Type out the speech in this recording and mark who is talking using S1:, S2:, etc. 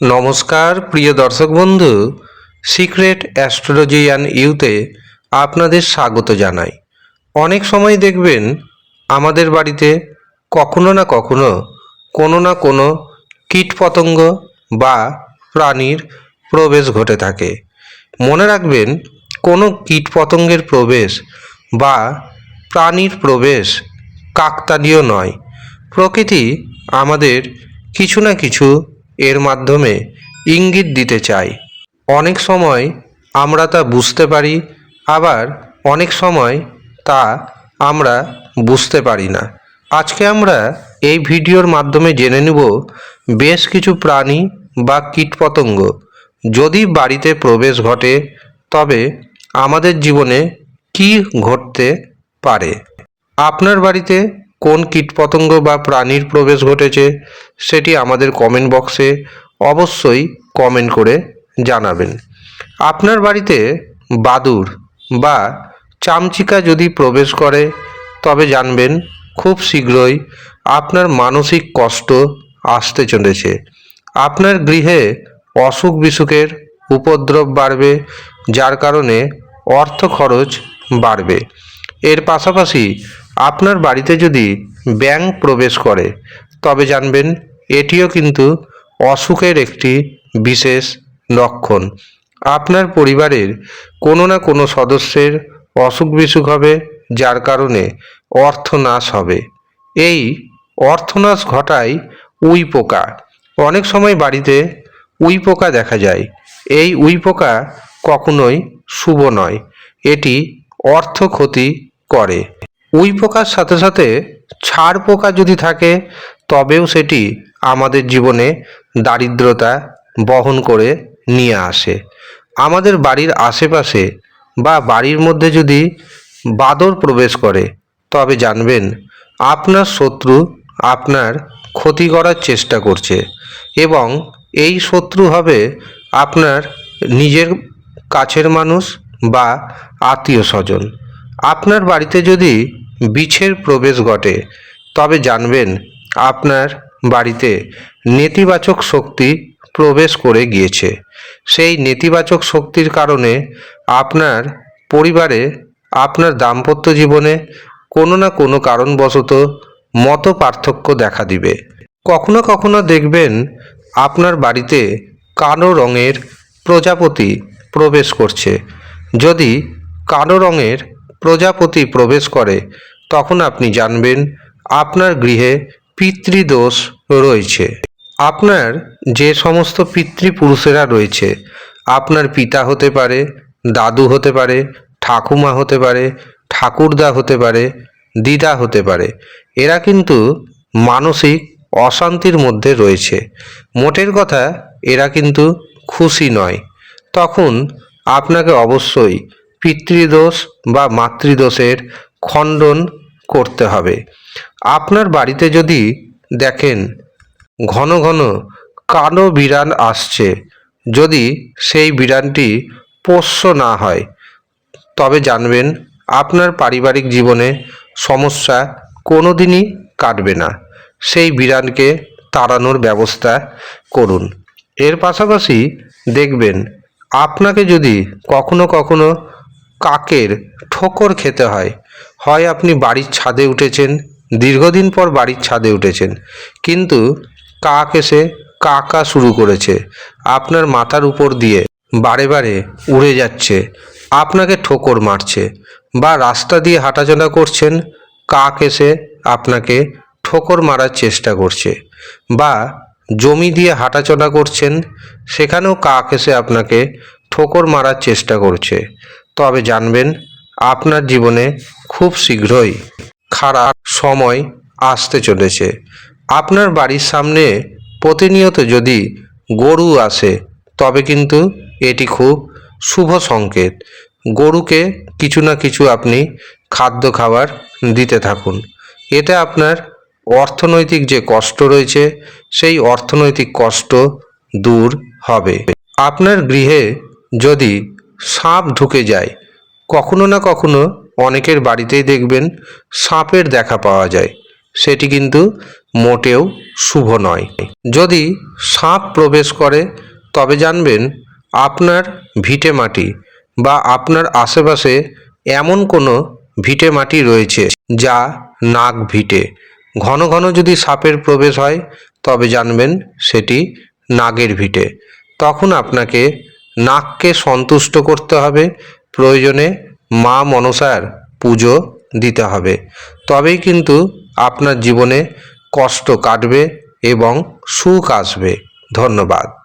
S1: নমস্কার, প্রিয় দর্শক বন্ধু, সিক্রেট অ্যাস্ট্রোলজি অ্যান্ড ইউতে আপনাদের স্বাগত জানাই। অনেক সময় দেখবেন আমাদের বাড়িতে কখনো না কখনো কোনো না কোনো কীটপতঙ্গ বা প্রাণীর প্রবেশ ঘটে থাকে। মনে রাখবেন, কোনো কীটপতঙ্গের প্রবেশ বা প্রাণীর প্রবেশ কাকতালীয় নয়। প্রকৃতি আমাদের কিছু না কিছু এর মাধ্যমে ইঙ্গিত দিতে চাই। অনেক সময় আমরা তা বুঝতে পারি, আবার অনেক সময় তা আমরা বুঝতে পারি না। আজকে আমরা এই ভিডিওর মাধ্যমে জেনে নেব বেশ কিছু প্রাণী বা কীটপতঙ্গ। যদি বাড়িতে প্রবেশ ঘটে, তবে আমাদের জীবনে কি ঘটতে পারে? আপনার বাড়িতে কোন কীটপতঙ্গ বা প্রাণীর প্রবেশ ঘটেছে সেটি আমাদের কমেন্ট বক্সে অবশ্যই কমেন্ট করে জানাবেন। আপনার বাড়িতে বাদুর বা চামচিকা যদি প্রবেশ করে, তবে জানবেন খুব শীঘ্রই আপনার মানসিক কষ্ট আসতে চলেছে। আপনার গৃহে অসুখ বিসুখের উপদ্রব বাড়বে, যার কারণে অর্থ খরচ বাড়বে। এর পাশাপাশি আপনার বাড়িতে যদি ব্যাঙ প্রবেশ করে, তবে জানবেন এটিও কিন্তু অসুখের একটি বিশেষ লক্ষণ। আপনার পরিবারের কোনো না কোনো সদস্যের অসুখ বিসুখ হবে, যার কারণে অর্থনাশ হবে। এই অর্থনাশ ঘটায় উই পোকা। অনেক সময় বাড়িতে উই পোকা দেখা যায়। এই উই পোকা কখনোই শুভ নয়। এটি অর্থ ক্ষতি করে। উই পোকার সাথে সাথে ছাড় পোকা যদি থাকে, তবেও সেটি আমাদের জীবনে দারিদ্রতা বহন করে নিয়ে আসে। আমাদের বাড়ির আশেপাশে বা বাড়ির মধ্যে যদি বাদর প্রবেশ করে, তবে জানবেন আপনার শত্রু আপনার ক্ষতি করার চেষ্টা করছে এবং এই শত্রু হবে আপনার নিজের কাছের মানুষ বা আত্মীয় স্বজন। আপনার বাড়িতে যদি বিছের প্রবেশ ঘটে, তবে জানবেন আপনার বাড়িতে নেতিবাচক শক্তি প্রবেশ করে গিয়েছে। সেই নেতিবাচক শক্তির কারণে আপনার পরিবারে, আপনার দাম্পত্য জীবনে কোনো না কোনো কারণবশত মত পার্থক্য দেখা দিবে। কখনো কখনো দেখবেন আপনার বাড়িতে কালো রঙের প্রজাপতি প্রবেশ করছে। যদি কালো রঙের প্রজাপতি প্রবেশ করে, তখন আপনি জানবেন আপনার গৃহে পিতৃদোষ রয়েছে। আপনার যে সমস্ত পিতৃপুরুষেরা রয়েছে, আপনার পিতা হতে পারে, দাদু হতে পারে, ঠাকুমা হতে পারে, ঠাকুরদা হতে পারে, দিদা হতে পারে, এরা কিন্তু মানসিক অশান্তির মধ্যে রয়েছে। মোটের কথা এরা কিন্তু খুশি নয়। তখন আপনাকে অবশ্যই পিতৃদোষ বা মাতৃদোষের খণ্ডন করতে হবে। আপনার বাড়িতে যদি দেখেন ঘন ঘন কালো বিড়াল আসছে, যদি সেই বিড়ালটি পোষ্য না হয়, তবে জানবেন আপনার পারিবারিক জীবনে সমস্যা কোনো দিনই কাটবে না। সেই বিড়ালকে তাড়ানোর ব্যবস্থা করুন। এর পাশাপাশি দেখবেন, আপনাকে যদি কখনো কখনো কাকের ঠোকর খেতে হয়। হয় আপনি বাড়ির ছাদে উঠেছেন, দীর্ঘদিন পর বাড়ির ছাদে উঠেছেন। কিন্তু কাক এসে কাকা শুরু করেছে। আপনার মাথার উপর দিয়ে বারে বারে উড়ে যাচ্ছে, আপনাকে ঠোকর মারছে বা রাস্তা দিয়ে হাঁটাচলা করছেন, কাক এসে আপনাকে ঠোকর মারার চেষ্টা করছে বা জমি দিয়ে হাঁটাচলা করছেন, সেখানেও কাক এসে আপনাকে ঠোকর মারার চেষ্টা করছে। তবে জানবেন, আপনার জীবনে খুব শীঘ্রই খারাপ সময় আসতে চলেছে। আপনার বাড়ির সামনে প্রতিনিয়ত যদি গরু আসে, তবে কিন্তু এটি খুব শুভ সংকেত। গরুকে কিছু না কিছু আপনি খাদ্য খাবার দিতে থাকুন। এতে আপনার অর্থনৈতিক যে কষ্ট রয়েছে, সেই অর্থনৈতিক কষ্ট দূর হবে। আপনার গৃহে যদি সাপ ঢুকে যায়। কখনো না কখনো অনেকের বাড়িতেই দেখবেন সাপের দেখা পাওয়া যায়। সেটি কিন্তু মোটেও শুভ নয়। যদি সাপ প্রবেশ করে, তবে জানবেন আপনার ভিটে মাটি বা আপনার আশেপাশে এমন কোনো ভিটে মাটি রয়েছে যা নাগ ভিটে। ঘন ঘন যদি সাপের প্রবেশ হয়, তবে জানবেন সেটি নাগের ভিটে। তখন আপনাকে নাগকে সন্তুষ্ট করতে হবে, প্রয়োজনে মা মনসার পুজো দিতে হবে। তবেই কিন্তু আপনার জীবনে কষ্ট কাটবে এবং সুখ আসবে। ধন্যবাদ।